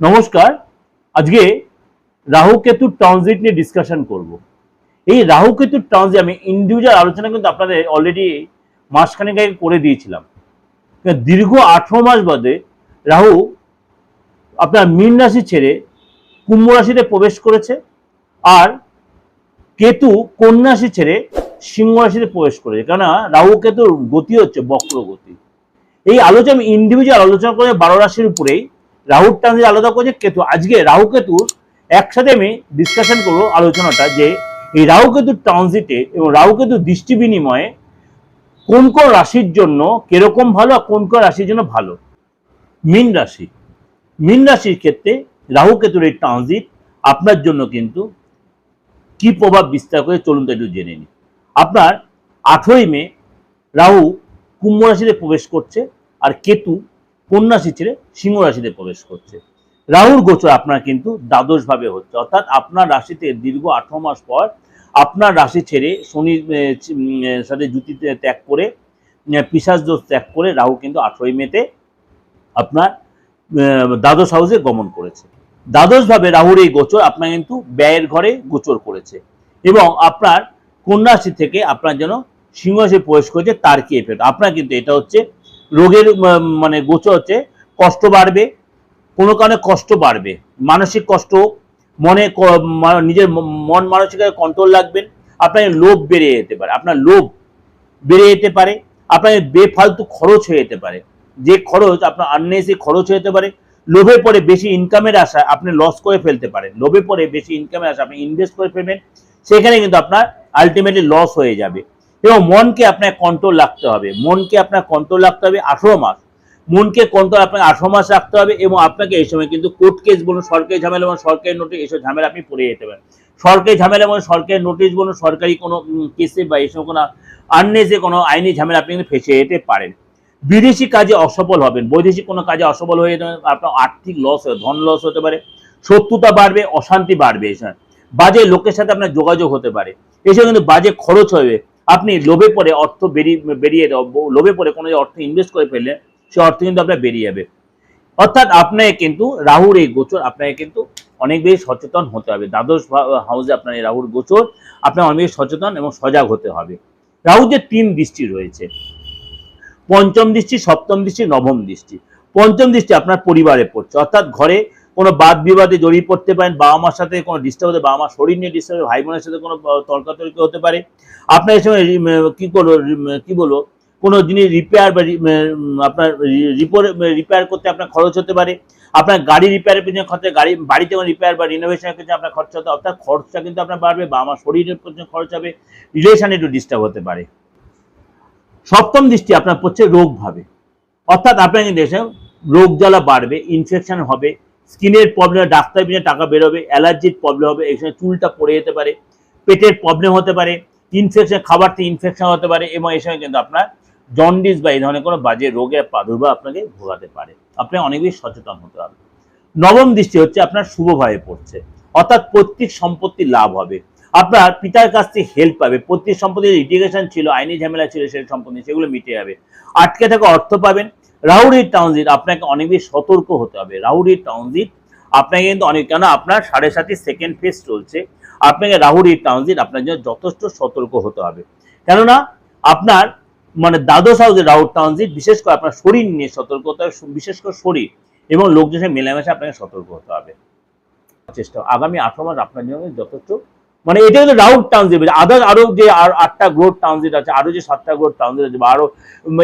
নমস্কার, আজকে রাহু কেতুর ট্রানজিট নিয়ে ডিসকাশন করব। এই রাহু কেতুর ট্রানজিট আমি ইন্ডিভিজুয়াল আলোচনা কিন্তু আপনাদের অলরেডি মাসখানেক আগে করে দিয়েছিলাম। দীর্ঘ আঠেরো মাস বাদে রাহু আপনার মীন রাশি ছেড়ে কুম্ভ রাশিতে প্রবেশ করেছে আর কেতু কন্যা রাশি ছেড়ে সিংহ রাশিতে প্রবেশ করেছে। কেননা রাহু কেতুর গতি হচ্ছে বক্র গতি এই আলোচনা আমি ইন্ডিভিজুয়াল আলোচনা করে বারো রাশির উপরেই রাহুর ট্রানজিট আলাদা করেছে কেতু। আজকে রাহু কেতুর একসাথে আমি ডিসকাশন করব আলোচনাটা যে এই রাহু কেতুর ট্রানজিটে এবং রাহু কেতুর দৃষ্টি বিনিময়ে কোন কোন রাশির জন্য কীরকম ভালো আর কোন কোন রাশির জন্য ভালো? মীন রাশি। মীন রাশির ক্ষেত্রে রাহু কেতুর এই ট্রানজিট আপনার জন্য কিন্তু কি প্রভাব বিস্তার করে চলুন তো একটু জেনে নিই। আপনার আঠেরোই মে রাহু কুম্ভ রাশিতে প্রবেশ করছে আর কেতু কন্যা রাশি ছেড়ে সিংহ রাশিতে প্রবেশ করছে। রাহুর গোচর আপনার কিন্তু দ্বাদশ ভাবে হচ্ছে। অর্থাৎ আপনার রাশিতে দীর্ঘ আঠারো মাস পর আপনার রাশি ছেড়ে আহ, সাথে জুতিতে ত্যাগ করে পিসাজ দোষ ত্যাগ করে রাহু কিন্তু আঠেরোই মেতে আপনার দ্বাদশ হাউসে গমন করেছে। দ্বাদশ ভাবে রাহুর এই গোচর আপনার কিন্তু ব্যয়ের ঘরে গোচর করেছে এবং আপনার কন্যা রাশি থেকে আপনার যেন সিংহ রাশি প্রবেশ করেছে তার কি এফেক্ট আপনার কিন্তু এটা হচ্ছে রোগের মানে গোচর হচ্ছে কষ্ট বাড়বে, কোনো কারণে কষ্ট বাড়বে। মানসিক কষ্ট মনে নিজের মন মানসিকতা কন্ট্রোল রাখবেন, আপনার লোভ বেড়ে যেতে পারে, আপনার লোভ বেড়ে যেতে পারে, আপনার বেফালতু খরচ হয়ে যেতে পারে। যে খরচ, আপনার আননেসি খরচ হয়ে যেতে পারে, লোভে পরে বেশি ইনকামের আশায় আপনি লস করে ফেলতে পারেন। লোভে পরে বেশি ইনকামের আশা আপনি ইনভেস্ট করে ফেলবেন, সেখানে কিন্তু আপনার আলটিমেটলি লস হয়ে যাবে। এবং মনকে আপনার কন্ট্রোল রাখতে হবে। মনকে আপনার কন্ট্রোল রাখতে হবে আঠেরো মাস। মনকে কন্ট্রোল আপনাকে আঠেরো মাস রাখতে হবে এবং আপনাকে এই সময় কিন্তু কোর্ট কেস বলুন, সরকারি ঝামেলা বলুন, সরকারি নোটিশ এইসব ঝামেলা আপনি পড়ে যেতে পারেন। সরকারি ঝামেলা বলুন, সরকারি নোটিশ বলুন, সরকারি কোনো কেসে বা এইসব কোনো আননেসে কোনো আইনি ঝামেলা আপনি কিন্তু ফেসে যেতে পারেন। বিদেশি কাজে অসফল হবেন। বৈদেশিক কোনো কাজে অসফল হয়ে যেতে আপনার আর্থিক লস ধন লস হতে পারে, শত্রুতা বাড়বে, অশান্তি বাড়বে। এই সময় বাজে লোকের সাথে আপনার যোগাযোগ হতে পারে। এসব কিন্তু বাজে খরচ হবে। আপনি লোভে পরে অর্থ বেরিয়ে বেরিয়ে লোভে পরে কোনো যে অর্থ ইনভেস্ট করে ফেললে সে অর্থ কিন্তু আপনার বেরিয়ে যাবে। অর্থাৎ আপনাকে কিন্তু রাহুর এই গোচর, আপনাকে কিন্তু অনেক বেশি সচেতন হতে হবে। দ্বাদশ হাউসে আপনার এই রাহুর গোচর, আপনার অনেক বেশি সচেতন এবং সজাগ হতে হবে। রাহু যে তিন দৃষ্টি রয়েছে, পঞ্চম দৃষ্টি, সপ্তম দৃষ্টি, নবম দৃষ্টি। পঞ্চম দৃষ্টি আপনার পরিবারে পড়ছে। অর্থাৎ ঘরে কোনো বাদ বিবাদে জড়িয়ে পড়তে পারেন বাবা মার সাথে কোনো ডিস্টার্ব হতে বাবা মার শরীর নিয়ে ডিস্টার্ব ভাই বোনের সাথে কোনো তর্কাতর্কি হতে পারে। আপনার এই সময় কি করব কি বলব? কোনো জিনিস রিপেয়ার বা আপনার রিপেয়ার করতে আপনার খরচ হতে পারে। আপনার গাড়ি রিপেয়ারের পিছনে খরচা, গাড়ি, বাড়িতে রিপেয়ার বা রিনোভেশনের পিছনে আপনার খরচা হতে, অর্থাৎ খরচা কিন্তু আপনার বাড়বে বা আমার শরীরের পিছনে খরচ হবে রিলেশনে একটু ডিস্টার্ব হতে পারে। সপ্তম দৃষ্টি আপনার পড়ছে রোগ ভাবে। অর্থাৎ আপনার কিন্তু রোগ জ্বালা বাড়বে ইনফেকশন হবে স্কিনের প্রবলেম ডাক্তার পিছনে টাকা বেরোবে, অ্যালার্জির প্রবলেম হবে, এই সময় চুলটা পড়ে যেতে পারে, পেটের প্রবলেম হতে পারে ইনফেকশন খাবার থেকে ইনফেকশন হতে পারে এবং এই সময় কিন্তু আপনার জন্ডিস বা এই ধরনের কোনো বাজে রোগের প্রাদুর্ভাব আপনাকে ভোগাতে পারে। আপনাকে অনেক বেশি সচেতন হতে হবে। নবম দৃষ্টি হচ্ছে আপনার শুভভাবে পড়ছে, অর্থাৎ পৈতৃক সম্পত্তি লাভ হবে। আপনার পিতার কাছ থেকে হেল্প পাবে, পৈতৃক সম্পত্তির লিটিগেশন ছিল, আইনি ঝামেলা ছিল সেই সম্পত্তি, সেগুলো মিটে যাবে। আটকে থাকা অর্থ পাবেন রাহুরি ট্রানজিট আপনাকে অনেক বেশি সতর্ক হতে হবে। রাহুরি ট্রানজিট আপনাকে কিন্তু অনেক কেন আপনার সাড়ে সাতটি সেকেন্ড ফেজ চলছে। আপনাকে রাহুরি ট্রানজিট আপনার জন্য যথেষ্ট সতর্ক হতে হবে। কেননা আপনার মানে দ্বাদশ হাউসে রাহুর ট্রানজিট বিশেষ করে আপনার শরীর নিয়ে সতর্ক হতে হবে, বিশেষ করে শরীর এবং লোকজনের মেলামেশা আপনাকে সতর্ক হতে হবে। চেষ্টা, আগামী আঠারো মাস আপনার জন্য যথেষ্ট মানে এটা কিন্তু রাউট ট্রানজিট আদার আরও যে আটটা গ্রোথ ট্রানজিট আছে, আরও যে সাতটা গ্রোথ ট্রানজিট আছে, বা আরও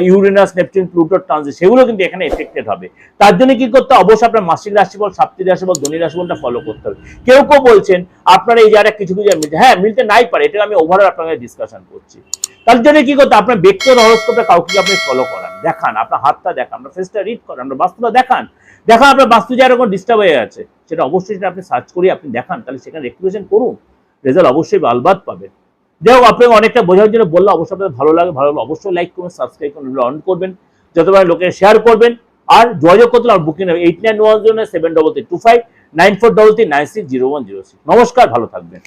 ইউরেনাস নেপচুন প্লুটোর ট্রানজিট সেগুলো কিন্তু এখানে এফেক্টেড হবে। তার জন্য কি করতে? অবশ্যই আপনার মাসিক রাশিফল সাপ্তাহিক রাশিফল, ধনী রাশিফলটা ফলো করতে হবে। কেউ কেউ বলছেন, আপনার এই যারা কিছু কিছু মিলতে হ্যাঁ মিলতে নাই পারে, এটা আমি ওভারঅল আপনাকে ডিসকাশন করছি। তার জন্য কি করতে আপনার ব্যক্তিগত হরস্কোপে কাউকে আপনি ফলো করান? দেখান, আপনার হাতটা দেখান, আপনার ফেসটা রিড করেন, আপনার বাস্তুটা দেখান। দেখান আপনার বাস্তু যে এরকম ডিস্টার্ব হয়ে আছে, সেটা অবশ্যই সেটা আপনি সার্চ করে আপনি দেখান, তাহলে সেখানে রেক্টিফিকেশন করুন। রেজাল্ট অবশ্যই আলবাদ পাবেন যাই হোক, আপনাকে অনেকটা বোঝার জন্য বললে অবশ্যই আপনাদের ভালো লাগে, ভালো অবশ্যই লাইক করবেন সাবস্ক্রাইব করুন অন করবেন যতবার লোকের শেয়ার করবেন। আর যোগাযোগ করতে আমার booking eight nine one zero nine seven double three two five nine four double three nine six zero one zero six নমস্কার, ভালো থাকবেন।